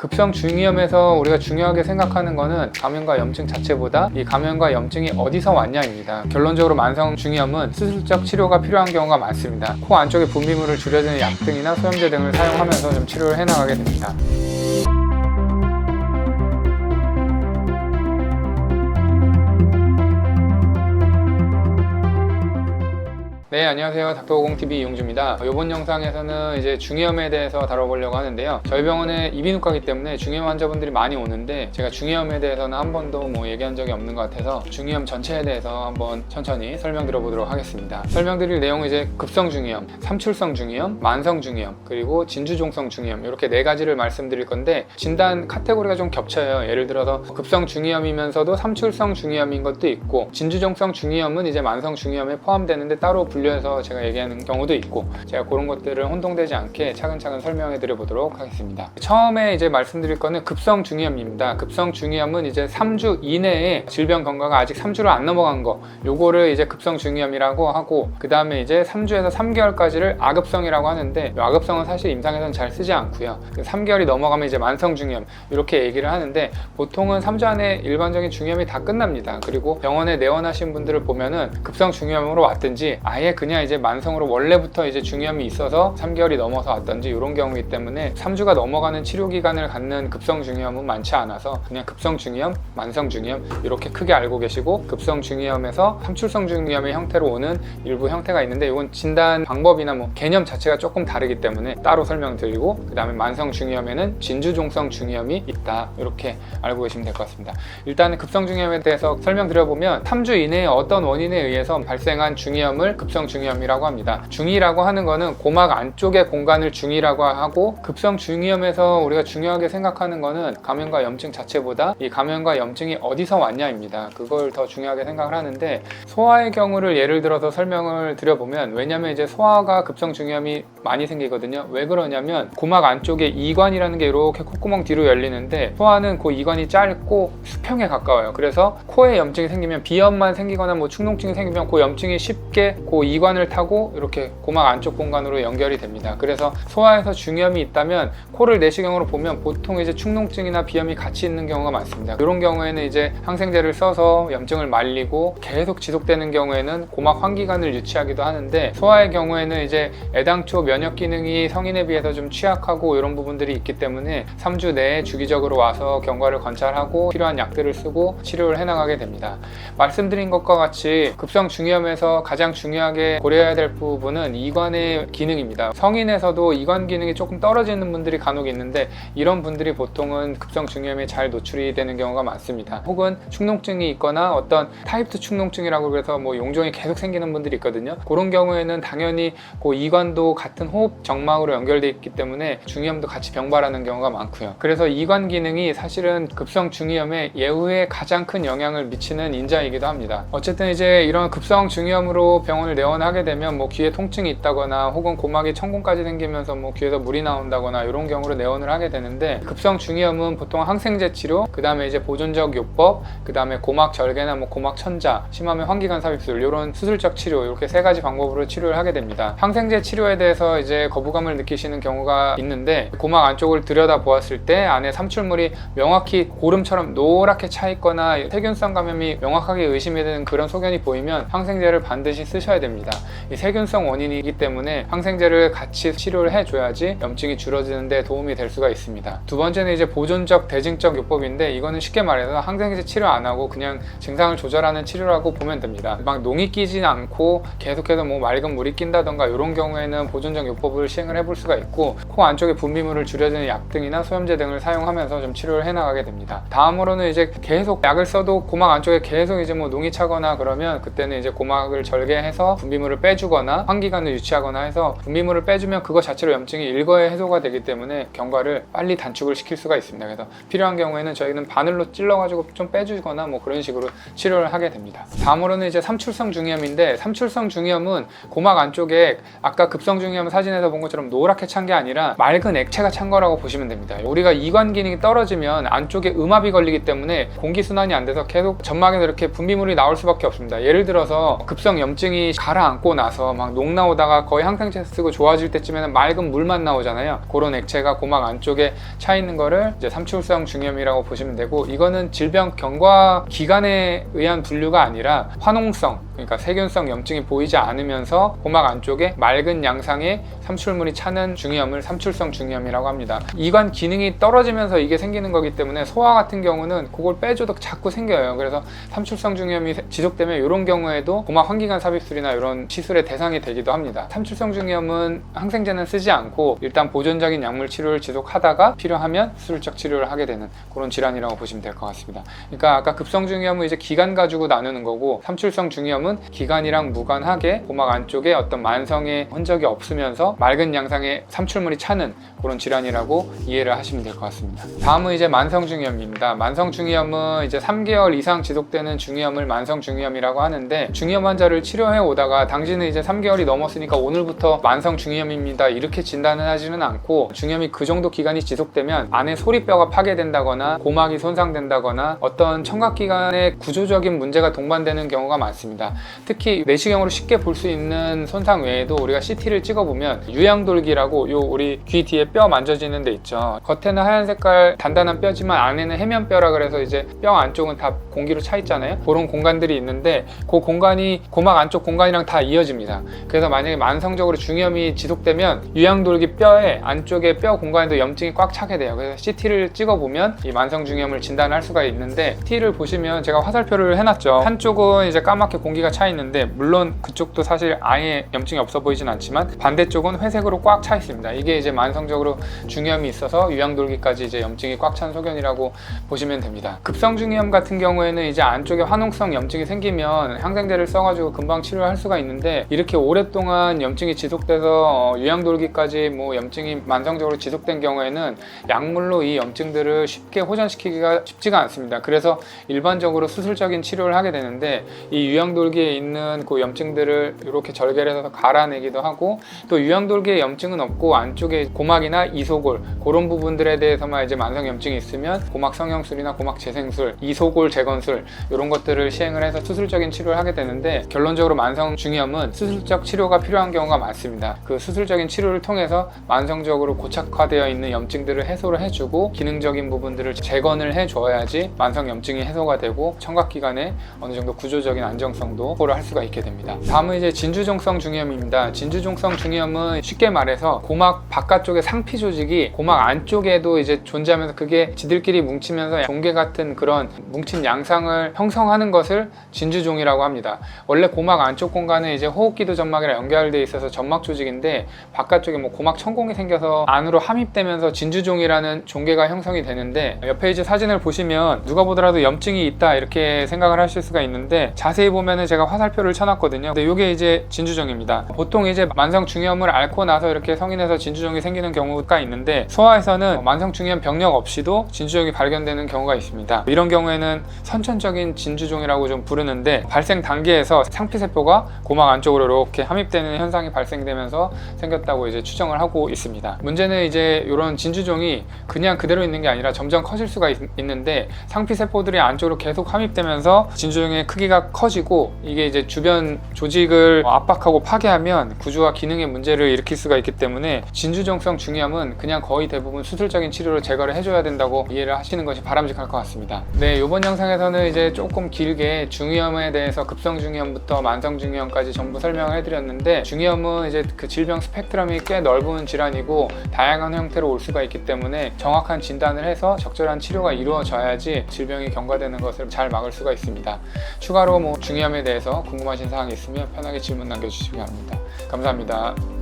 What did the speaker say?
급성 중이염에서 우리가 중요하게 생각하는 거는 감염과 염증 자체보다 이 감염과 염증이 어디서 왔냐입니다. 결론적으로 만성 중이염은 수술적 치료가 필요한 경우가 많습니다. 코 안쪽에 분비물을 줄여주는 약 등이나 소염제 등을 사용하면서 좀 치료를 해나가게 됩니다. 네, 안녕하세요. 닥터공TV 이용주입니다. 이번 영상에서는 이제 중이염에 대해서 다뤄보려고 하는데요. 저희 병원에 이비인후과이기 때문에 중이염 환자분들이 많이 오는데 제가 중이염에 대해서는 한 번도 뭐 얘기한 적이 없는 것 같아서 중이염 전체에 대해서 한번 천천히 설명드려 보도록 하겠습니다. 설명드릴 내용은 이제 급성 중이염, 삼출성 중이염, 만성 중이염, 그리고 진주종성 중이염 이렇게 네 가지를 말씀드릴 건데 진단 카테고리가 좀 겹쳐요. 예를 들어서 급성 중이염이면서도 삼출성 중이염인 것도 있고 진주종성 중이염은 이제 만성 중이염에 포함되는데 따로 분류 해서 제가 얘기하는 경우도 있고 제가 그런 것들을 혼동되지 않게 차근차근 설명해 드려 보도록 하겠습니다. 처음에 이제 말씀드릴 거는 급성 중이염입니다. 급성 중이염은 이제 3주 이내에 질병 경과가 아직 3주를 안 넘어간 거 요거를 이제 급성 중이염이라고 하고 그 다음에 이제 3주에서 3개월까지를 아급성이라고 하는데 이 아급성은 사실 임상에서는 잘 쓰지 않고요. 3개월이 넘어가면 이제 만성 중이염 이렇게 얘기를 하는데 보통은 3주 안에 일반적인 중이염이 다 끝납니다. 그리고 병원에 내원하신 분들을 보면은 급성 중이염으로 왔든지 아예 그냥 이제 만성으로 원래부터 이제 중이염이 있어서 3개월이 넘어서 왔든지 이런 경우이기 때문에 3주가 넘어가는 치료 기간을 갖는 급성 중이염은 많지 않아서 그냥 급성 중이염, 만성 중이염 이렇게 크게 알고 계시고 급성 중이염에서 삼출성 중이염의 형태로 오는 일부 형태가 있는데 이건 진단 방법이나 뭐 개념 자체가 조금 다르기 때문에 따로 설명드리고 그 다음에 만성 중이염에는 진주종성 중이염이 있다 이렇게 알고 계시면 될 것 같습니다. 일단은 급성 중이염에 대해서 설명드려보면 3주 이내에 어떤 원인에 의해서 발생한 중이염을 급성 중이염이라고 합니다. 중이라고 하는 거는 고막 안쪽의 공간을 중이라고 하고 급성 중이염에서 우리가 중요하게 생각하는 거는 감염과 염증 자체보다 이 감염과 염증이 어디서 왔냐입니다. 그걸 더 중요하게 생각을 하는데 소아의 경우를 예를 들어서 설명을 드려보면 왜냐면 이제 소아가 급성 중이염이 많이 생기거든요. 왜 그러냐면 고막 안쪽에 이관이라는 게 이렇게 콧구멍 뒤로 열리는데 소아는 그 이관이 짧고 수평에 가까워요. 그래서 코에 염증이 생기면 비염만 생기거나 뭐 축농증이 생기면 그 염증이 쉽게 그 이관을 타고 이렇게 고막 안쪽 공간으로 연결이 됩니다. 그래서 소아에서 중이염이 있다면 코를 내시경으로 보면 보통 이제 축농증이나 비염이 같이 있는 경우가 많습니다. 이런 경우에는 이제 항생제를 써서 염증을 말리고 계속 지속되는 경우에는 고막 환기관을 유치하기도 하는데 소아의 경우에는 이제 애당초 면역 기능이 성인에 비해서 좀 취약하고 이런 부분들이 있기 때문에 3주 내에 주기적으로 와서 경과를 관찰하고 필요한 약들을 쓰고 치료를 해나가게 됩니다. 말씀드린 것과 같이 급성 중이염에서 가장 중요하게 고려해야 될 부분은 이관의 기능입니다. 성인에서도 이관 기능이 조금 떨어지는 분들이 간혹 있는데 이런 분들이 보통은 급성 중이염에 잘 노출이 되는 경우가 많습니다. 혹은 축농증이 있거나 어떤 타입 2 축농증이라고 그래서 뭐 용종이 계속 생기는 분들이 있거든요. 그런 경우에는 당연히 그 이관도 같은 호흡 정막으로 연결돼 있기 때문에 중이염도 같이 병발하는 경우가 많고요. 그래서 이관 기능이 사실은 급성 중이염에 예후에 가장 큰 영향을 미치는 인자이기도 합니다. 어쨌든 이제 이런 급성 중이염으로 병원을 내 원하게 되면 뭐 귀에 통증이 있다거나 혹은 고막이 천공까지 생기면서 뭐 귀에서 물이 나온다거나 이런 경우로 내원을 하게 되는데 급성 중이염은 보통 항생제 치료, 그 다음에 이제 보존적 요법, 그 다음에 고막 절개나 뭐 고막 천자, 심하면 환기관 삽입술 이런 수술적 치료 이렇게 세 가지 방법으로 치료를 하게 됩니다. 항생제 치료에 대해서 이제 거부감을 느끼시는 경우가 있는데 고막 안쪽을 들여다 보았을 때 안에 삼출물이 명확히 고름처럼 노랗게 차 있거나 세균성 감염이 명확하게 의심이 되는 그런 소견이 보이면 항생제를 반드시 쓰셔야 됩 니다. 이 세균성 원인이기 때문에 항생제를 같이 치료를 해줘야지 염증이 줄어드는데 도움이 될 수가 있습니다. 두 번째는 이제 보존적 대증적 요법인데 이거는 쉽게 말해서 항생제 치료 안 하고 그냥 증상을 조절하는 치료라고 보면 됩니다. 막 농이 끼진 않고 계속해서 뭐 맑은 물이 낀다던가 이런 경우에는 보존적 요법을 시행을 해볼 수가 있고 코 안쪽에 분비물을 줄여주는 약 등이나 소염제 등을 사용하면서 좀 치료를 해나가게 됩니다. 다음으로는 이제 계속 약을 써도 고막 안쪽에 계속 이제 뭐 농이 차거나 그러면 그때는 이제 고막을 절개해서 분비물을 빼주거나 환기관을 유치하거나 해서 분비물을 빼주면 그거 자체로 염증이 일거에 해소가 되기 때문에 경과를 빨리 단축을 시킬 수가 있습니다. 그래서 필요한 경우에는 저희는 바늘로 찔러가지고 좀 빼주거나 뭐 그런 식으로 치료를 하게 됩니다. 다음으로는 이제 삼출성 중이염인데 삼출성 중이염은 고막 안쪽에 아까 급성 중이염 사진에서 본 것처럼 노랗게 찬 게 아니라 맑은 액체가 찬 거라고 보시면 됩니다. 우리가 이관 기능이 떨어지면 안쪽에 음압이 걸리기 때문에 공기 순환이 안 돼서 계속 점막에서 이렇게 분비물이 나올 수밖에 없습니다. 예를 들어서 급성 염증이 가 라앉고 나서 막 녹 나오다가 거의 항생제 쓰고 좋아질 때쯤에는 맑은 물만 나오잖아요. 그런 액체가 고막 안쪽에 차 있는 거를 이제 삼출성 중염이라고 보시면 되고 이거는 질병 경과 기관에 의한 분류가 아니라 화농성 그러니까 세균성 염증이 보이지 않으면서 고막 안쪽에 맑은 양상의 삼출물이 차는 중이염을 삼출성 중이염이라고 합니다. 이관 기능이 떨어지면서 이게 생기는 거기 때문에 소화 같은 경우는 그걸 빼줘도 자꾸 생겨요. 그래서 삼출성 중이염이 지속되면 이런 경우에도 고막 환기관 삽입술이나 이런 시술의 대상이 되기도 합니다. 삼출성 중이염은 항생제는 쓰지 않고 일단 보존적인 약물 치료를 지속하다가 필요하면 수술적 치료를 하게 되는 그런 질환이라고 보시면 될 것 같습니다. 그러니까 아까 급성 중이염은 이제 기관 가지고 나누는 거고 삼출성 중이염은 기관이랑 무관하게 고막 안쪽에 어떤 만성의 흔적이 없으면서 맑은 양상의 삼출물이 차는 그런 질환이라고 이해를 하시면 될 것 같습니다. 다음은 이제 만성 중이염입니다. 만성 중이염은 이제 3개월 이상 지속되는 중이염을 만성 중이염이라고 하는데 중이염 환자를 치료해 오다가 당신은 이제 3개월이 넘었으니까 오늘부터 만성 중이염입니다. 이렇게 진단을 하지는 않고 중이염이 그 정도 기간이 지속되면 안에 소리뼈가 파괴된다거나 고막이 손상된다거나 어떤 청각기관의 구조적인 문제가 동반되는 경우가 많습니다. 특히 내시경으로 쉽게 볼 수 있는 손상 외에도 우리가 CT를 찍어보면 유양돌기라고 요 우리 귀 뒤에 뼈 만져지는 데 있죠. 겉에는 하얀 색깔 단단한 뼈지만 안에는 해면뼈라 그래서 이제 뼈 안쪽은 다 공기로 차 있잖아요. 그런 공간들이 있는데 그 공간이 고막 안쪽 공간이랑 다 이어집니다. 그래서 만약에 만성적으로 중이염이 지속되면 유양돌기 뼈에 안쪽에 뼈 공간에도 염증이 꽉 차게 돼요. 그래서 CT를 찍어보면 이 만성 중이염을 진단할 수가 있는데 CT를 보시면 제가 화살표를 해놨죠. 한쪽은 이제 까맣게 공기가 차 있는데 물론 그쪽도 사실 아예 염증이 없어 보이진 않지만 반대쪽은 회색으로 꽉 차 있습니다. 이게 이제 만성적으로 중이염이 있어서 유양돌기까지 이제 염증이 꽉 찬 소견이라고 보시면 됩니다. 급성 중이염 같은 경우에는 이제 안쪽에 화농성 염증이 생기면 항생제를 써가지고 금방 치료할 수가 있는데 이렇게 오랫동안 염증이 지속돼서 어, 유양돌기까지 뭐 염증이 만성적으로 지속된 경우에는 약물로 이 염증들을 쉽게 호전시키기가 쉽지가 않습니다. 그래서 일반적으로 수술적인 치료를 하게 되는데 이 유양돌기에 있는 그 염증들을 이렇게 절개를 해서 갈아내기도 하고 또 유양돌기에 염증은 없고 안쪽에 고막이나 이소골 그런 부분들에 대해서만 이제 만성 염증이 있으면 고막 성형술이나 고막 재생술, 이소골 재건술 이런 것들을 시행을 해서 수술적인 치료를 하게 되는데 결론적으로 만성 중이염은 수술적 치료가 필요한 경우가 많습니다. 그 수술적인 치료를 통해서 만성적으로 고착화되어 있는 염증들을 해소를 해주고 기능적인 부분들을 재건을 해줘야지 만성 염증이 해소가 되고 청각기관에 어느 정도 구조적인 안정성도 확보를 할 수가 있게 됩니다. 다음은 이제 진주종성 중이염입니다. 진주종성 중이염은 쉽게 말해서 고막 바깥쪽의 상피 조직이 고막 안쪽에도 이제 존재하면서 그게 지들끼리 뭉치면서 종개 같은 그런 뭉친 양상을 형성하는 것을 진주종이라고 합니다. 원래 고막 안쪽 공간 은 이제 호흡기도 점막이랑 연결되어 있어서 점막 조직인데 바깥쪽에 뭐 고막 천공이 생겨서 안으로 함입되면서 진주종이라는 종개가 형성이 되는데 옆에 이제 사진을 보시면 누가 보더라도 염증이 있다 이렇게 생각을 하실 수가 있는데 자세히 보면은 제가 화살표를 쳐놨거든요. 근데 이게 이제 진주종입니다. 보통 이제 만성 중이염을 앓고 나서 이렇게 성인에서 진주종이 생기는 경우가 있는데 소아에서는 만성 중이염 병력 없이도 진주종이 발견되는 경우가 있습니다. 이런 경우에는 선천적인 진주종이라고 좀 부르는데 발생 단계에서 상피세포가 고막 안쪽으로 이렇게 함입되는 현상이 발생되면서 생겼다고 이제 추정을 하고 있습니다. 문제는 이제 이런 진주종이 그냥 그대로 있는 게 아니라 점점 커질 수가 있, 는데 상피 세포들이 안쪽으로 계속 함입되면서 진주종의 크기가 커지고 이게 이제 주변 조직을 압박하고 파괴하면 구조와 기능의 문제를 일으킬 수가 있기 때문에 진주종성 중이염은 그냥 거의 대부분 수술적인 치료로 제거를 해줘야 된다고 이해를 하시는 것이 바람직할 것 같습니다. 네, 이번 영상에서는 이제 조금 길게 중이염에 대해서 급성 중이염부터 만성 중이염 까지 전부 설명을 해드렸는데 중이염은 이제 그 질병 스펙트럼이 꽤 넓은 질환이고 다양한 형태로 올 수가 있기 때문에 정확한 진단을 해서 적절한 치료가 이루어져야지 질병이 경과되는 것을 잘 막을 수가 있습니다. 추가로 뭐 중이염에 대해서 궁금하신 사항이 있으면 편하게 질문 남겨주시기 바랍니다. 감사합니다.